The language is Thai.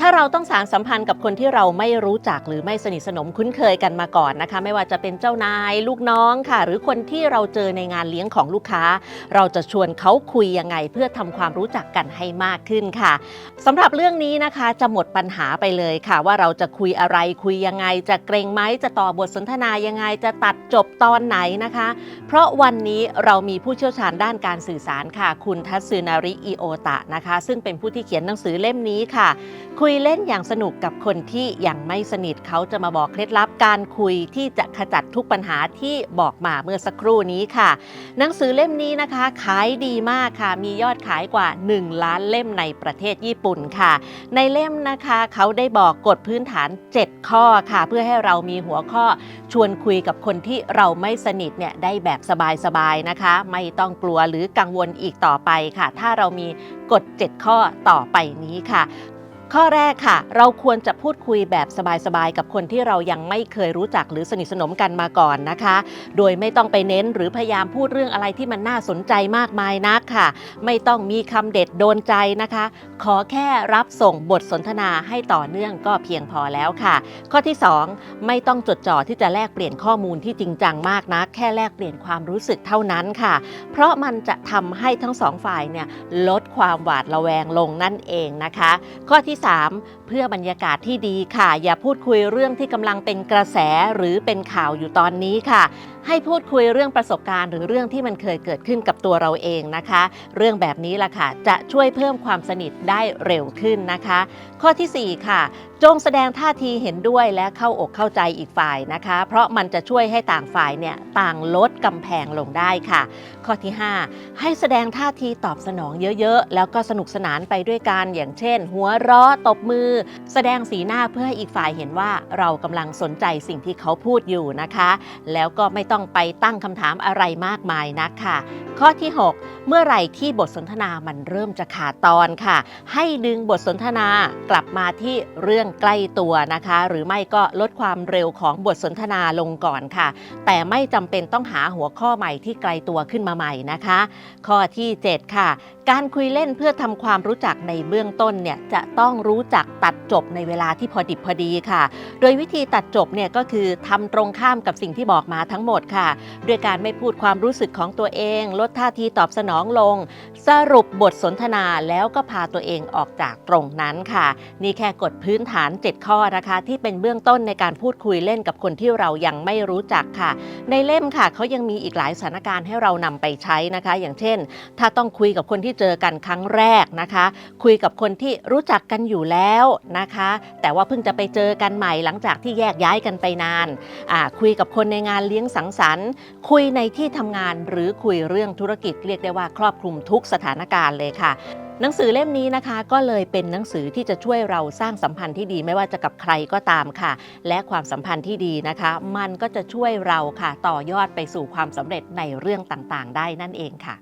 ถ้าเราต้องสารสัมพันธ์กับคนที่เราไม่รู้จักหรือไม่สนิทสนมคุ้นเคยกันมาก่อนนะคะ ไม่ว่าจะเป็นเจ้านายลูกน้องค่ะ หรือคนที่เราเจอในงานเลี้ยงของลูกค้า เราจะชวนเขาคุยยังไง เพื่อทำความรู้จักกันให้มากขึ้นค่ะสำหรับเรื่องนี้นะคะจะหมดปัญหาไปเลยค่ะ ว่าเราจะคุยอะไรคุยยังไง จะเกรงไหมจะต่อบทสนทนายังไง จะตัดจบตอนไหนนะคะ เพราะวันนี้เรามีผู้เชี่ยวชาญด้านการสื่อสารค่ะ คุณทัศนาริอิโอตะนะคะ ซึ่งเป็นผู้ที่เขียนหนังสือเล่มนี้ค่ะคุยเล่นอย่างสนุกกับคนที่ยังไม่สนิทเขาจะมาบอกเคล็ดลับการคุยที่จะขจัดทุกปัญหาที่บอกมาเมื่อสักครู่นี้ค่ะ หนังสือเล่มนี้นะคะ ขายดีมากค่ะ มียอดขายกว่า 1 ล้านเล่มในประเทศญี่ปุ่นค่ะ ในเล่มนะคะเขาได้บอกกฎพื้นฐาน 7 ข้อค่ะ เพื่อให้เรามีหัวข้อชวนคุยกับคนที่เราไม่สนิทเนี่ยได้แบบสบายๆนะคะ ไม่ต้องกลัวหรือกังวลอีกต่อไปค่ะ ถ้าเรามีกฎ 7 ข้อต่อไปนี้ค่ะ ข้อแรกค่ะ เราควรจะพูดคุยแบบสบายๆ กับคนที่เรายังไม่เคยรู้จักหรือสนิทสนมกันมาก่อนนะคะ โดยไม่ต้องไปเน้นหรือพยายามพูดเรื่องอะไรที่มันน่าสนใจมากมายนักค่ะ ไม่ต้องมีคำเด็ดโดนใจนะคะ ขอแค่รับส่งบทสนทนาให้ต่อเนื่องก็เพียงพอแล้วค่ะ ข้อที่ 2 ไม่ต้องจดจ่อที่จะแลกเปลี่ยนข้อมูลที่จริงจังมากนะแค่แลกเปลี่ยนความรู้สึกเท่านั้นค่ะ เพราะมันจะทำให้ทั้งสองฝ่ายเนี่ยลดความหวาดระแวงลงนั่นเองนะคะ ข้อที่3 เพื่อบรรยากาศที่ดีค่ะ อย่าพูดคุยเรื่องที่กำลังเป็นกระแสหรือเป็นข่าวอยู่ตอนนี้ค่ะ ให้พูดคุยเรื่องประสบการณ์ หรือเรื่องที่มันเคยเกิดขึ้นกับตัวเราเองนะคะ เรื่องแบบนี้ล่ะค่ะจะช่วยเพิ่มความสนิทได้เร็วขึ้นนะคะ ข้อทีสี่ 4 ค่ะ จงแสดงท่าทีเห็นด้วยและเข้าอกเข้าใจอีกฝ่ายนะคะ เพราะมันจะช่วยให้ต่างฝ่ายเนี่ยต่างลดกำแพงลงได้ค่ะ ข้อที่ 5 ให้แสดงท่าทีตอบสนองเยอะๆ แล้วก็สนุกสนานไปด้วยกันอย่างเช่น หัวเราะตบมือ แสดงสีหน้าเพื่อให้อีกฝ่ายเห็นว่าเรากำลังสนใจสิ่งที่เขาพูดอยู่นะคะ แล้วก็ไม่ต้องไปตั้งคำถามอะไรมากมายนักค่ะ ข้อที่ 6 เมื่อไหร่ที่บทสนทนามันเริ่มจะขาดตอนค่ะ ให้ดึงบทสนทนากลับมาที่เรื่องใกล้ตัวนะคะ หรือไม่ก็ลดความเร็วของบทสนทนาลงก่อนค่ะ แต่ไม่จำเป็นต้องหาหัวข้อใหม่ที่ไกลตัวขึ้นมาใหม่นะคะ ข้อที่ 7 ค่ะ การคุยเล่นเพื่อทำความรู้จักในเบื้องต้นเนี่ยจะต้องรู้จักตัดจบในเวลาที่พอดิบพอดีค่ะ โดยวิธีตัดจบเนี่ยก็คือทำตรงข้ามกับสิ่งที่บอกมาทั้งหมดค่ะ ด้วยการไม่พูดความรู้สึกของตัวเอง ลดท่าทีตอบสนองลง สรุปบทสนทนาแล้วก็พาตัวเองออกจากตรงนั้นค่ะ นี่แค่กฎพื้นฐาน 7 ข้อนะคะ ที่เป็นเบื้องต้นในการพูดคุยเล่นกับคนที่เรายังไม่รู้จักค่ะ ในเล่มค่ะเขายังมีอีกหลายสถานการณ์ให้เรานำไปใช้นะคะ อย่างเช่น ถ้าต้องคุยกับคนที่เจอกันครั้งแรกนะคะ คุยกับคนที่รู้จักกันอยู่แล้วนะคะ แต่ว่าเพิ่งจะไปเจอกันใหม่หลังจากที่แยกย้ายกันไปนานคุยกับคนในงานเลี้ยงสังงสรรค์ คุยในที่ทำงานหรือคุยเรื่องธุรกิจเรียกได้ว่าครอบคลุมทุกสถานการณ์เลยค่ะหนังสือเล่มนี้นะคะก็เลยเป็นหนังสือที่จะช่วยเราสร้างสัมพันธ์ที่ดีไม่ว่าจะกับใครก็ตามค่ะ และความสัมพันธ์ที่ดีนะคะ มันก็จะช่วยเราค่ะ ต่อยอดไปสู่ความสำเร็จในเรื่องต่างๆ ได้นั่นเองค่ะ